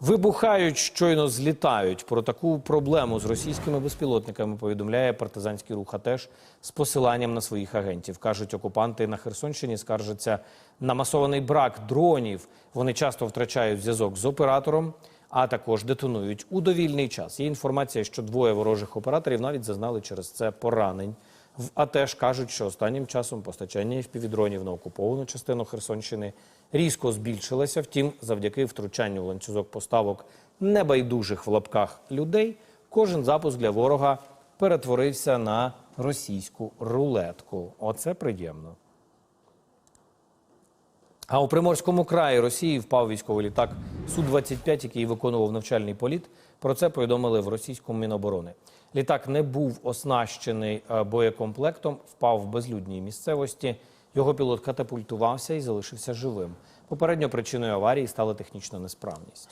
Вибухають, щойно злітають. Про таку проблему з російськими безпілотниками повідомляє партизанський рух АТЕШ з посиланням на своїх агентів. Кажуть, окупанти на Херсонщині скаржаться на масований брак дронів. Вони часто втрачають зв'язок з оператором, а також детонують у довільний час. Є інформація, що двоє ворожих операторів навіть зазнали через це поранень. В АТЕШ кажуть, що останнім часом постачання FPV-дронів на окуповану частину Херсонщини різко збільшилося. Втім, завдяки втручанню в ланцюзок поставок небайдужих в лапках людей, кожен запуск для ворога перетворився на російську рулетку. Оце приємно. А у Приморському краї Росії впав військовий літак Су-25, який виконував навчальний політ. Про це повідомили в російському Міноборони. Літак не був оснащений е, боєкомплектом, впав в безлюдній місцевості. Його пілот катапультувався і залишився живим. Попередньо причиною аварії стала технічна несправність.